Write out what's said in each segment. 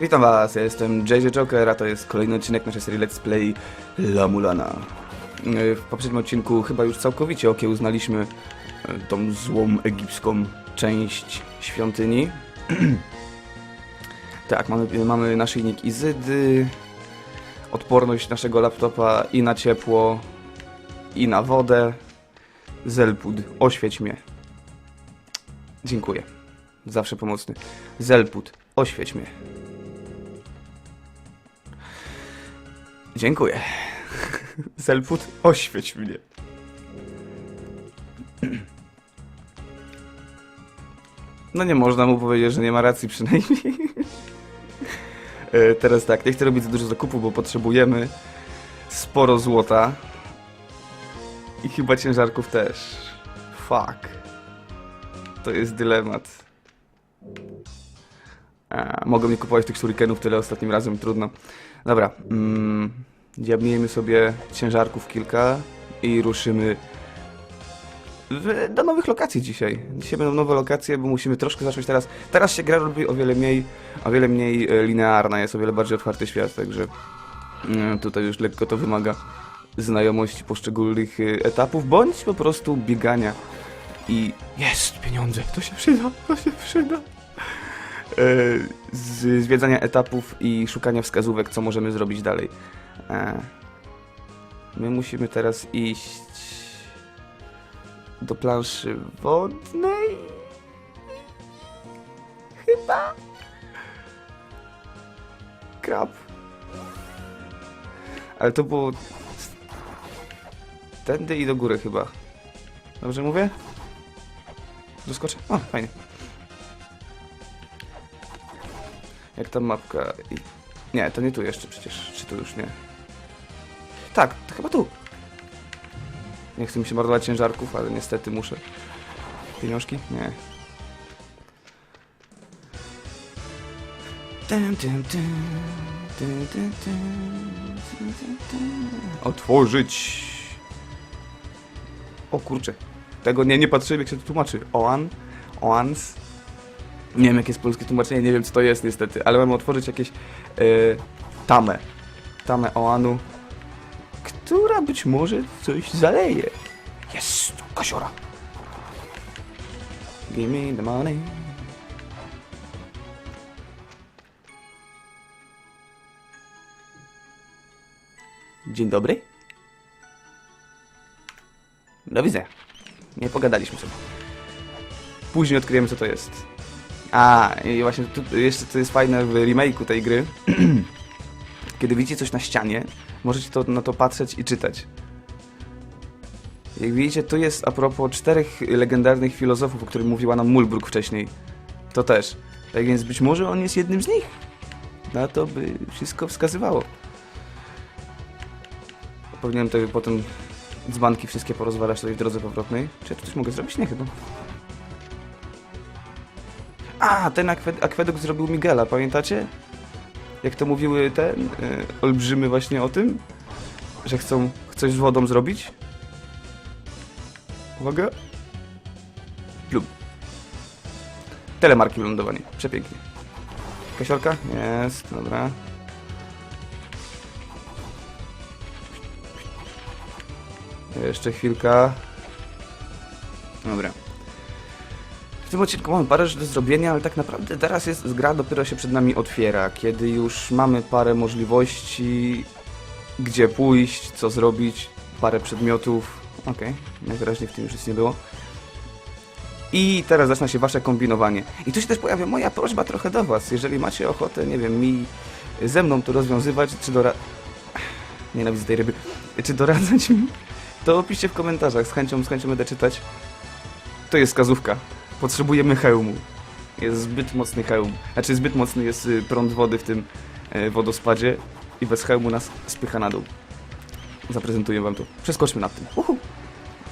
Witam was, ja jestem JJ Joker, a to jest kolejny odcinek naszej serii Let's Play La Mulana. W poprzednim odcinku chyba już całkowicie okiełznaliśmy yy, tą złą egipską część świątyni. tak, mamy, mamy naszyjnik Izydy, odporność naszego laptopa i na ciepło, i na wodę. Zelpud, oświeć mnie. Dziękuję. Zawsze pomocny. Zelpud, oświeć mnie. Dziękuję. Zelput, oświeć mnie. No nie można mu powiedzieć, że nie ma racji przynajmniej. E, Teraz tak, nie chcę robić za dużo zakupów, bo potrzebujemy sporo złota. I chyba ciężarków też. Fuck. To jest dylemat. A, mogę nie kupować tych shurikenów tyle ostatnim razem, trudno. Dobra, mm, dziabniemy sobie ciężarków kilka i ruszymy w, do nowych lokacji dzisiaj. Dzisiaj będą nowe lokacje, bo musimy troszkę zacząć teraz. Teraz się gra robi o wiele mniej, o wiele mniej e, linearna, jest o wiele bardziej otwarty świat, także mm, tutaj już lekko to wymaga znajomości poszczególnych e, etapów, bądź po prostu biegania i jest pieniądze, to się przyda, to się przyda. E, zwiedzania etapów i szukania wskazówek, co możemy zrobić dalej. E, My musimy teraz iść do planszy wodnej. Chyba. Krab. Ale to było. Tędy i do góry chyba. Dobrze mówię? Doskoczę? O, fajnie. Jak ta mapka... I... Nie, to nie tu jeszcze przecież. Czy tu już nie? Tak, to chyba tu. Nie chcę mi się marnować ciężarków, ale niestety muszę. Pieniążki? Nie. Otworzyć. O kurczę. Tego nie, nie patrzyłem jak się to tłumaczy. Oan. Oans. Nie wiem jakie jest polskie tłumaczenie, nie wiem co to jest niestety, ale mamy otworzyć jakieś yy, tamę. Tamę Oanu, która być może coś zaleje. Jest, kasiora. Give me the money. Dzień dobry. Do widzenia. Nie pogadaliśmy sobie. Później odkryjemy co to jest. A, i właśnie tu jeszcze co jest fajne w remake'u tej gry. Kiedy widzicie coś na ścianie, możecie to, na to patrzeć i czytać. Jak widzicie, tu jest a propos czterech legendarnych filozofów, o których mówiła nam Mulbruk wcześniej. To też. Tak więc być może on jest jednym z nich. Na to by wszystko wskazywało. Powinienem to potem dzbanki wszystkie porozwalać tutaj w drodze powrotnej. Czy ja tu coś mogę zrobić? Nie chyba. A, ten akwe- akwedukt zrobił Miguela, pamiętacie? Jak to mówiły te y, olbrzymy właśnie o tym, że chcą coś z wodą zrobić. Uwaga. Plum. Telemarki lądowanie. Przepięknie. Kasiorka? Jest, dobra. Jeszcze chwilka. Dobra. Tym odcinku mamy parę rzeczy do zrobienia, ale tak naprawdę teraz jest gra dopiero się przed nami otwiera, kiedy już mamy parę możliwości, gdzie pójść, co zrobić, parę przedmiotów. Okej, najwyraźniej w tym już nic nie było. I teraz zaczyna się wasze kombinowanie. I tu się też pojawia moja prośba trochę do was. Jeżeli macie ochotę, nie wiem, mi ze mną to rozwiązywać, czy dora... Nienawidzę tej ryby. Czy doradzać mi, to piszcie w komentarzach. Z chęcią, z chęcią będę czytać. To jest wskazówka. Potrzebujemy hełmu. Jest zbyt mocny hełm. Znaczy zbyt mocny jest y, prąd wody w tym e, wodospadzie i bez hełmu nas spycha na dół. Zaprezentuję wam to. Przeskoczmy nad tym. Uhu.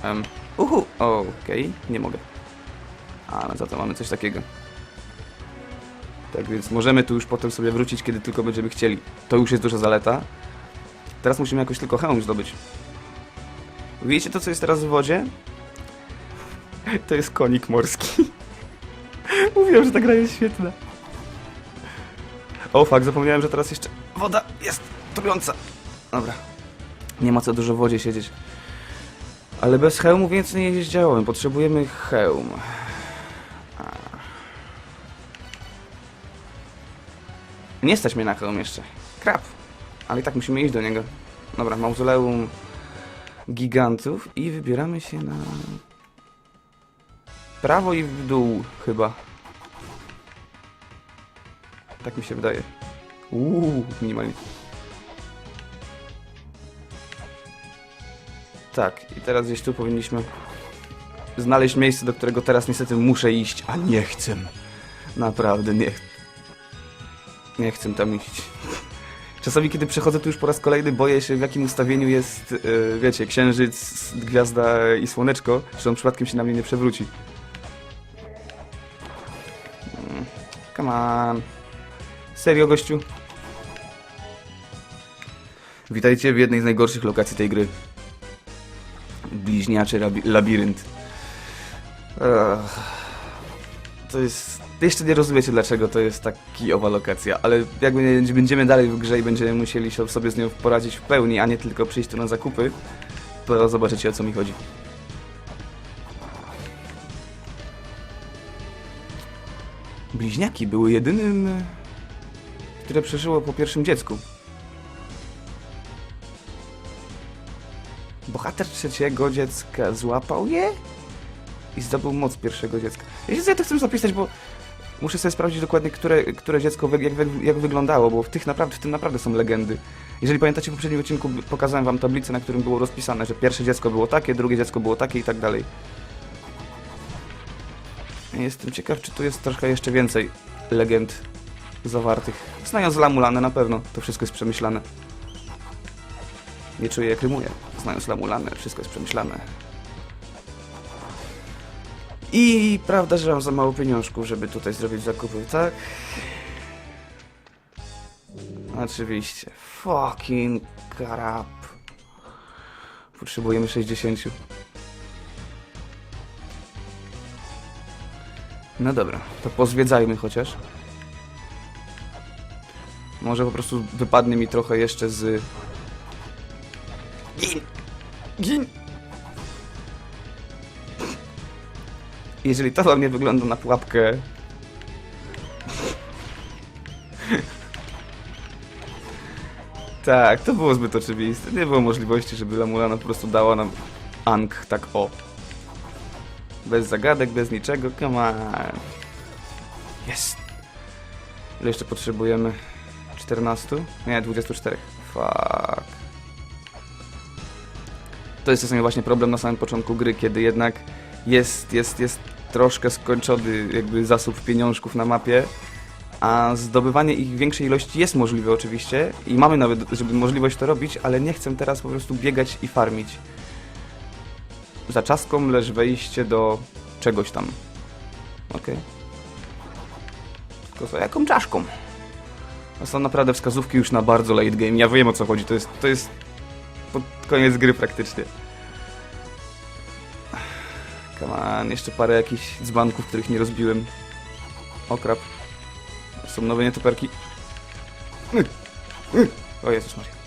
Um, uhu. Okej, nie mogę. Ale za to mamy coś takiego. Tak więc możemy tu już potem sobie wrócić, kiedy tylko będziemy chcieli. To już jest duża zaleta. Teraz musimy jakoś tylko hełm zdobyć. Widzicie to, co jest teraz w wodzie? To jest konik morski. Mówiłem, że ta gra jest świetna. O fuck, zapomniałem, że teraz jeszcze woda jest trująca. Dobra. Nie ma co dużo w wodzie siedzieć. Ale bez hełmu więcej nie zdziałamy. Potrzebujemy hełm. Nie stać mnie na hełm jeszcze. Krap. Ale i tak musimy iść do niego. Dobra, mauzoleum gigantów i wybieramy się na prawo i w dół chyba. Tak mi się wydaje. Uuu, minimalnie. Tak, i teraz gdzieś tu powinniśmy znaleźć miejsce, do którego teraz niestety muszę iść, a nie chcę. Naprawdę nie chcę. Nie chcę tam iść. Czasami, kiedy przechodzę tu już po raz kolejny, boję się, w jakim ustawieniu jest, yy, wiecie, księżyc, gwiazda i słoneczko, czy on przypadkiem się na mnie nie przewróci. Come on. Serio, gościu? Witajcie w jednej z najgorszych lokacji tej gry. Bliźniaczy labi- labirynt. To jest... Jeszcze nie rozumiecie dlaczego to jest tak kijowa lokacja, ale jak będzie- będziemy dalej w grze i będziemy musieli sobie z nią poradzić w pełni, a nie tylko przyjść tu na zakupy, to zobaczycie o co mi chodzi. Bliźniaki były jedynym, które przeżyło po pierwszym dziecku. Bohater trzeciego dziecka złapał je i zdobył moc pierwszego dziecka. Ja się to chcę zapisać, bo muszę sobie sprawdzić dokładnie, które, które dziecko, jak, jak wyglądało, bo w, tych naprawdę, w tym naprawdę są legendy. Jeżeli pamiętacie w poprzednim odcinku, pokazałem wam tablicę, na którym było rozpisane, że pierwsze dziecko było takie, drugie dziecko było takie i tak dalej. Jestem ciekaw, czy tu jest troszkę jeszcze więcej legend zawartych. Znając Lamulane na pewno, to wszystko jest przemyślane. Nie czuję jak rymuję. Znając Lamulane, wszystko jest przemyślane. I prawda, że mam za mało pieniążków, żeby tutaj zrobić zakupy, tak? Oczywiście. Fucking crap. Potrzebujemy 60. No dobra, to pozwiedzajmy chociaż. Może po prostu wypadnie mi trochę jeszcze z... Gin! Gin! Jeżeli to wam nie wygląda na pułapkę... tak, to było zbyt oczywiste. Nie było możliwości, żeby Lamulana po prostu dała nam Ang tak o. Bez zagadek, bez niczego, come on. Jest. Ile jeszcze potrzebujemy? 14? Nie, 24. Fuck. To jest czasami właśnie problem na samym początku gry, kiedy jednak jest, jest, jest troszkę skończony jakby zasób pieniążków na mapie, a zdobywanie ich większej ilości jest możliwe oczywiście i mamy nawet żeby możliwość to robić, ale nie chcę teraz po prostu biegać i farmić. Za czaską leż wejście do czegoś tam. Okej. Tylko za jaką czaszką? To są naprawdę wskazówki już na bardzo late game. Ja wiem o co chodzi. To jest, to jest pod koniec gry praktycznie. Come on, jeszcze parę jakichś dzbanków, których nie rozbiłem. Okrap. Są nowe nietoperki. Y, y. O Jezus Maria.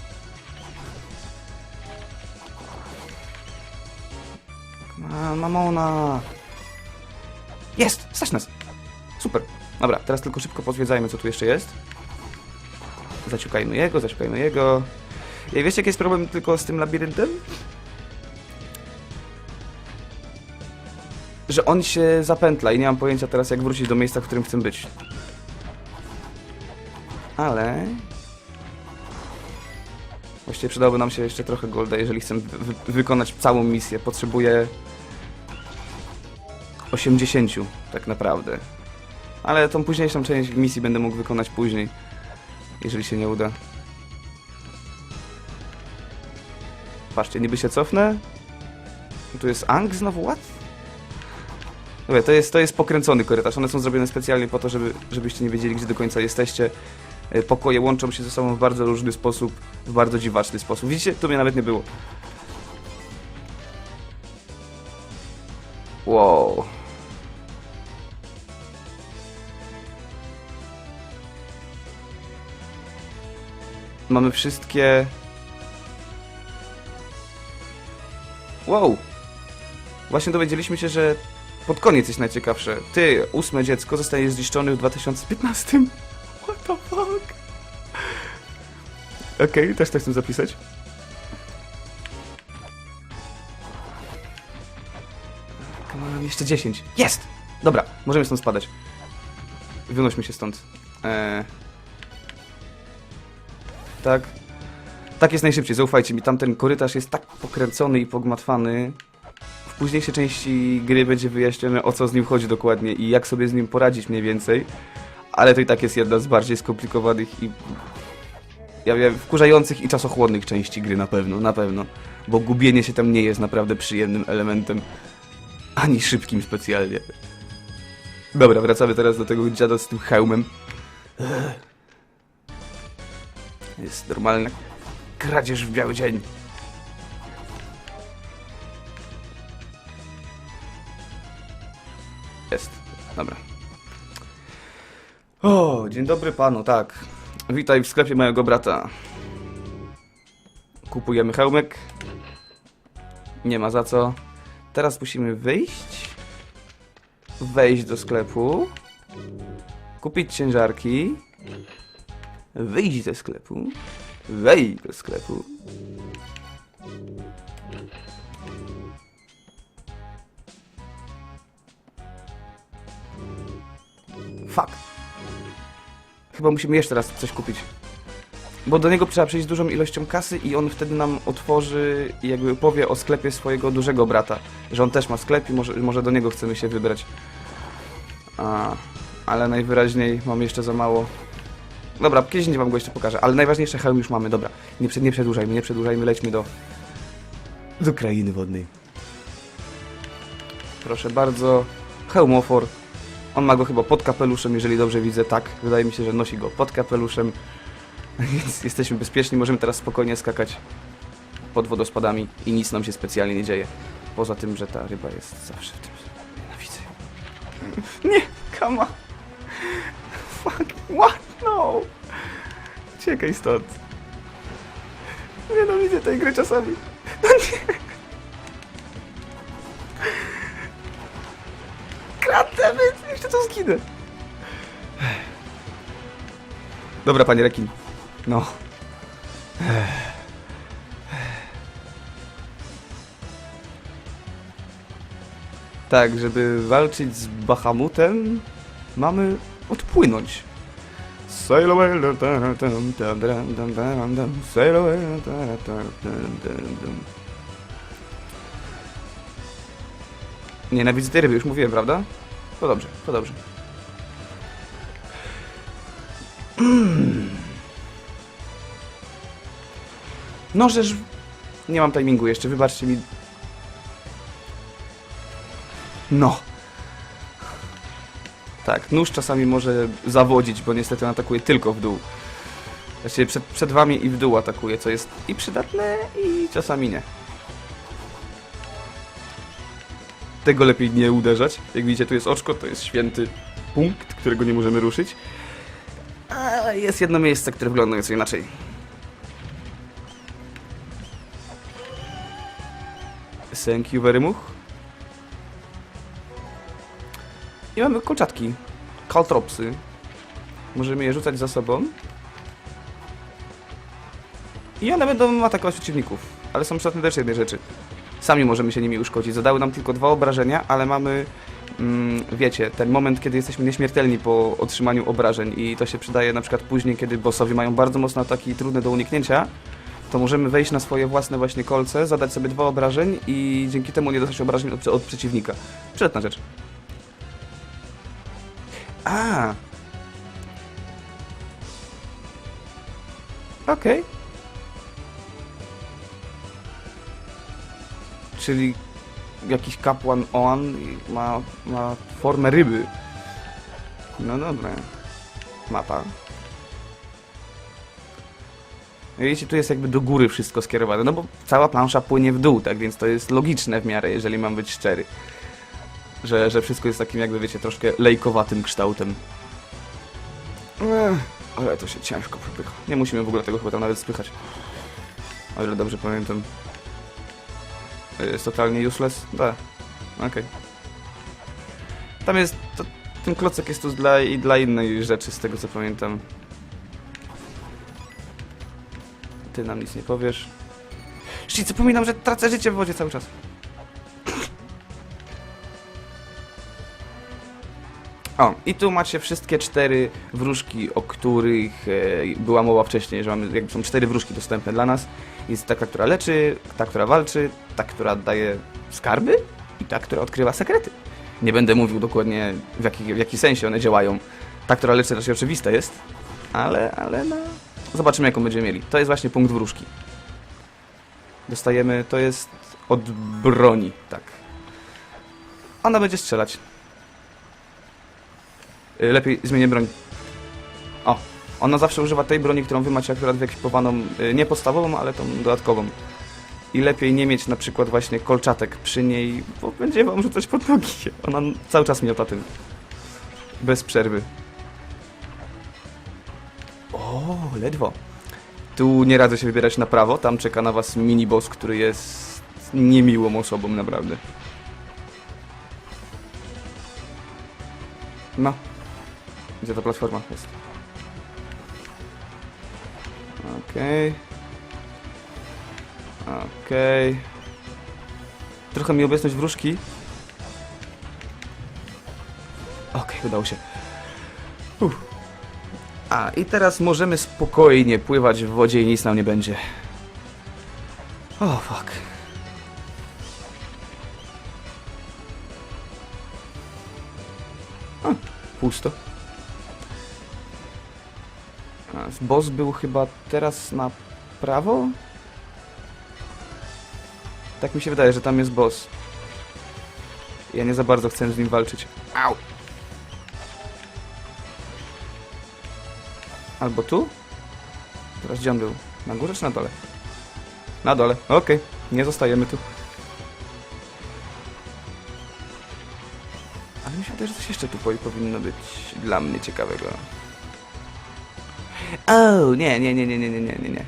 Mamona. Jest! Stać nas! Super. Dobra, teraz tylko szybko pozwiedzajmy, co tu jeszcze jest. Zaciukajmy jego, zaciukajmy jego. I wiecie, jaki jest problem tylko z tym labiryntem? Że on się zapętla i nie mam pojęcia teraz, jak wrócić do miejsca, w którym chcę być. Ale... Właściwie przydałoby nam się jeszcze trochę golda, jeżeli chcę wy wykonać całą misję. Potrzebuję... 80 tak naprawdę. Ale tą późniejszą część misji będę mógł wykonać później. Jeżeli się nie uda. Patrzcie, niby się cofnę. Tu jest Ang znowu, what? Dobra, to jest, to jest pokręcony korytarz. One są zrobione specjalnie po to, żeby, żebyście nie wiedzieli, gdzie do końca jesteście. E, Pokoje łączą się ze sobą w bardzo różny sposób, w bardzo dziwaczny sposób. Widzicie? Tu mnie nawet nie było. Wow. Mamy wszystkie... Wow! Właśnie dowiedzieliśmy się, że pod koniec jest najciekawsze. Ty, ósme dziecko, zostaje zniszczony w 2015. What the fuck? Okej, też tak chcę zapisać. Come on, jeszcze 10. Jest! Dobra, możemy stąd spadać. Wynośmy się stąd. Eee... Tak. Tak jest najszybciej, zaufajcie mi. Tamten korytarz jest tak pokręcony i pogmatwany. W późniejszej części gry będzie wyjaśnione o co z nim chodzi dokładnie i jak sobie z nim poradzić mniej więcej. Ale to i tak jest jedna z bardziej skomplikowanych i ja wiem, wkurzających i czasochłonnych części gry na pewno, na pewno. Bo gubienie się tam nie jest naprawdę przyjemnym elementem, ani szybkim specjalnie. Dobra, wracamy teraz do tego dziada z tym hełmem. Jest normalna kradzież w biały dzień. Jest, dobra. O, dzień dobry panu, tak. Witaj w sklepie mojego brata. Kupujemy hełmek. Nie ma za co. Teraz musimy wyjść. Wejść do sklepu. Kupić ciężarki. Wyjść ze sklepu. Wejść do sklepu. Fuck. Chyba musimy jeszcze raz coś kupić. Bo do niego trzeba przyjść z dużą ilością kasy i on wtedy nam otworzy i jakby powie o sklepie swojego dużego brata. Że on też ma sklep i może, może do niego chcemy się wybrać. A, ale najwyraźniej mam jeszcze za mało. Dobra, kiedyś nie wam go jeszcze pokażę, ale najważniejsze hełm już mamy, dobra. Nie, nie przedłużajmy, nie przedłużajmy, lećmy do... do krainy wodnej. Proszę bardzo, hełmofor. On ma go chyba pod kapeluszem, jeżeli dobrze widzę, tak. Wydaje mi się, że nosi go pod kapeluszem. Więc jesteśmy bezpieczni, możemy teraz spokojnie skakać pod wodospadami i nic nam się specjalnie nie dzieje. Poza tym, że ta ryba jest zawsze w tym. Nienawidzę. Nie, kama. Fuck, what? No. Uciekaj stąd. Nienawidzę tej gry czasami. No nie. Kradnę, jeszcze to zginę. Dobra, panie rekin. No. Tak, żeby walczyć z Bahamutem, mamy odpłynąć. Sail away. Sail away. Nienawidzę tej ryby, już mówiłem, prawda? To dobrze, to dobrze. No, żeż... Nie mam timingu jeszcze, wybaczcie mi. No. Tak, nóż czasami może zawodzić, bo niestety on atakuje tylko w dół. Właściwie przed, przed wami i w dół atakuje, co jest i przydatne, i czasami nie. Tego lepiej nie uderzać. Jak widzicie, tu jest oczko, to jest święty punkt, którego nie możemy ruszyć. A jest jedno miejsce, które wygląda nieco inaczej. Thank you very much. I mamy kolczatki. Caltropsy. Możemy je rzucać za sobą. I one będą atakować przeciwników. Ale są przydatne też jednej rzeczy. Sami możemy się nimi uszkodzić. Zadały nam tylko dwa obrażenia, ale mamy, mm, wiecie, ten moment, kiedy jesteśmy nieśmiertelni po otrzymaniu obrażeń i to się przydaje na przykład później, kiedy bossowie mają bardzo mocne ataki trudne do uniknięcia, to możemy wejść na swoje własne właśnie kolce, zadać sobie dwa obrażeń i dzięki temu nie dostać obrażeń od, od przeciwnika. Przydatna rzecz. A. Okej. Czyli jakiś kapłan Oan ma, ma formę ryby. No dobra. Mapa. Widzicie, tu jest jakby do góry wszystko skierowane, no bo cała plansza płynie w dół, tak więc to jest logiczne w miarę, jeżeli mam być szczery. Że, że wszystko jest takim jakby, wiecie, troszkę lejkowatym kształtem. Ech. Ale to się ciężko popycha. Nie musimy w ogóle tego chyba tam nawet spychać. O ile dobrze pamiętam. Jest totalnie useless? Da. Okej. Tam jest... To, ten klocek jest tu dla, i dla innej rzeczy, z tego co pamiętam. Ty nam nic nie powiesz. Shit, zapominam, że tracę życie w wodzie cały czas. O, i tu macie wszystkie cztery wróżki, o których e, była mowa wcześniej, że mamy, jakby są cztery wróżki dostępne dla nas. Jest taka, która leczy, ta, która walczy, ta, która daje skarby i ta, która odkrywa sekrety. Nie będę mówił dokładnie w jaki, w jaki sensie one działają. Ta, która leczy raczej oczywista jest, ale, ale no, zobaczymy jaką będziemy mieli. To jest właśnie punkt wróżki. Dostajemy, to jest od broni, tak. Ona będzie strzelać. Y, Lepiej zmienię broń. O, ona zawsze używa tej broni, którą wy macie akurat wyekwipowaną, y, nie podstawową, ale tą dodatkową. I lepiej nie mieć na przykład właśnie kolczatek przy niej, bo będzie wam rzucać pod nogi. Ona cały czas miota tym. Bez przerwy. O, ledwo. Tu nie radzę się wybierać na prawo, tam czeka na was miniboss, który jest niemiłą osobą, naprawdę. No. Gdzie ta platforma jest? Okej. Okej. Trochę mi obecność wróżki. Okej, udało się. Uff. A, i teraz możemy spokojnie pływać w wodzie i nic nam nie będzie. O, fuck. A, pusto. Boss był chyba teraz na prawo? Tak mi się wydaje, że tam jest boss. Ja nie za bardzo chcę z nim walczyć. Au! Albo tu? Teraz gdzie on był? Na górze czy na dole? Na dole, okej. Nie zostajemy tu. Ale mi się że coś jeszcze tu powi- powinno być dla mnie ciekawego. O, nie, nie, nie, nie, nie, nie, nie, nie, nie.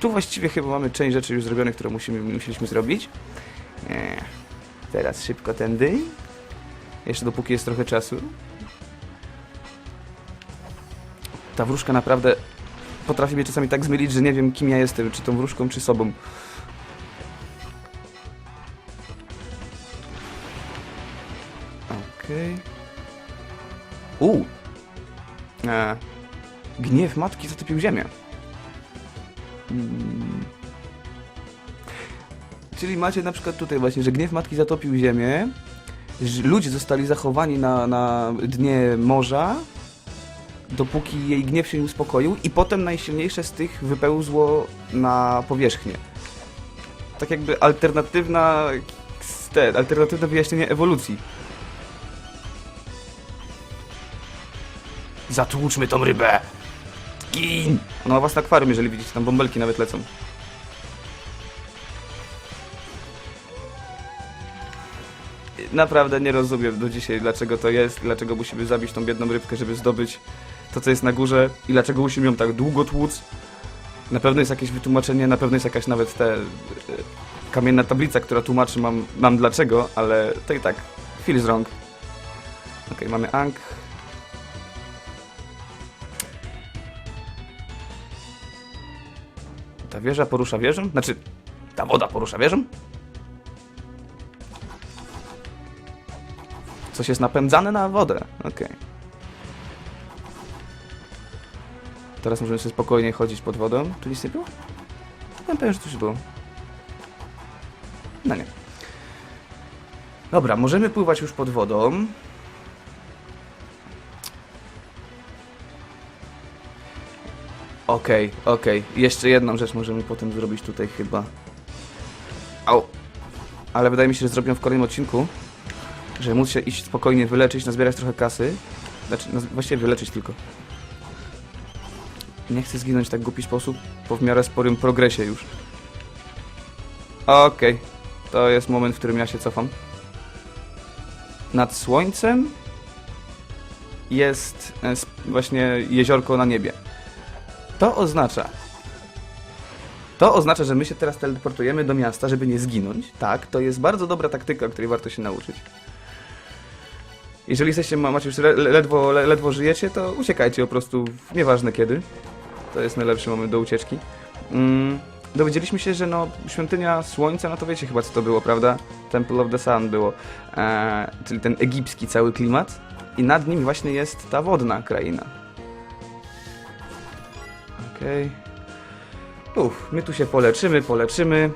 Tu właściwie chyba mamy część rzeczy już zrobionych, które musimy, musieliśmy zrobić. Nie. Teraz szybko tędy. Jeszcze dopóki jest trochę czasu. Ta wróżka naprawdę potrafi mnie czasami tak zmylić, że nie wiem kim ja jestem, czy tą wróżką, czy sobą. Okej. U. E, gniew matki zatopił ziemię. Mm. Czyli macie na przykład tutaj właśnie, że gniew matki zatopił ziemię, ludzie zostali zachowani na, na dnie morza, dopóki jej gniew się nie uspokoił i potem najsilniejsze z tych wypełzło na powierzchnię. Tak jakby alternatywna te, alternatywne wyjaśnienie ewolucji. Zatłuczmy tą rybę! Gin! Ona ma własne akwarium, jeżeli widzicie, tam bąbelki nawet lecą. Naprawdę nie rozumiem do dzisiaj, dlaczego to jest, dlaczego musimy zabić tą biedną rybkę, żeby zdobyć to, co jest na górze i dlaczego musimy ją tak długo tłuc. Na pewno jest jakieś wytłumaczenie, na pewno jest jakaś nawet te e, kamienna tablica, która tłumaczy mam, mam dlaczego, ale to i tak, feels wrong. Okej, mamy Ang. Ta wieża porusza wieżą? Znaczy, ta woda porusza wieżą? Coś jest napędzane na wodę. Okej. Teraz możemy sobie spokojnie chodzić pod wodą. Tu nic nie było? Ja pewien, że coś było. No nie. Dobra, możemy pływać już pod wodą. Okej, okej. Jeszcze jedną rzecz możemy potem zrobić tutaj chyba. Au. Ale wydaje mi się, że zrobię ją w kolejnym odcinku. Żeby móc się iść spokojnie wyleczyć, nazbierać trochę kasy. Znaczy, właściwie wyleczyć tylko. Nie chcę zginąć w tak głupi sposób, po w miarę sporym progresie już. Okej. To jest moment, w którym ja się cofam. Nad słońcem? jest e, właśnie jeziorko na niebie. To oznacza, to oznacza, że my się teraz teleportujemy do miasta, żeby nie zginąć. Tak, to jest bardzo dobra taktyka, której warto się nauczyć. Jeżeli jesteście, ma- macie już le- ledwo, le- ledwo żyjecie, to uciekajcie po prostu, nieważne kiedy. To jest najlepszy moment do ucieczki. Mm, dowiedzieliśmy się, że no, świątynia słońca, no to wiecie chyba co to było, prawda? Temple of the Sun było. E, czyli ten egipski cały klimat. I nad nim właśnie jest ta wodna kraina. Okej. Uff, my tu się poleczymy, poleczymy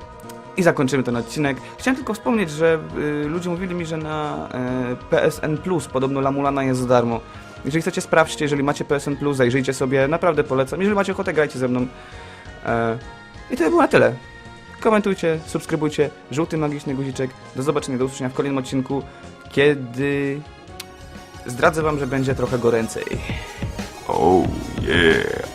i zakończymy ten odcinek. Chciałem tylko wspomnieć, że y, ludzie mówili mi, że na y, PSN Plus podobno Lamulana jest za darmo. Jeżeli chcecie, sprawdźcie, jeżeli macie PSN Plus, zajrzyjcie sobie, naprawdę polecam. Jeżeli macie ochotę, grajcie ze mną. E, I to by było na tyle. Komentujcie, subskrybujcie, żółty magiczny guziczek. Do zobaczenia, do usłyszenia w kolejnym odcinku, kiedy zdradzę wam, że będzie trochę goręcej. Oh yeah.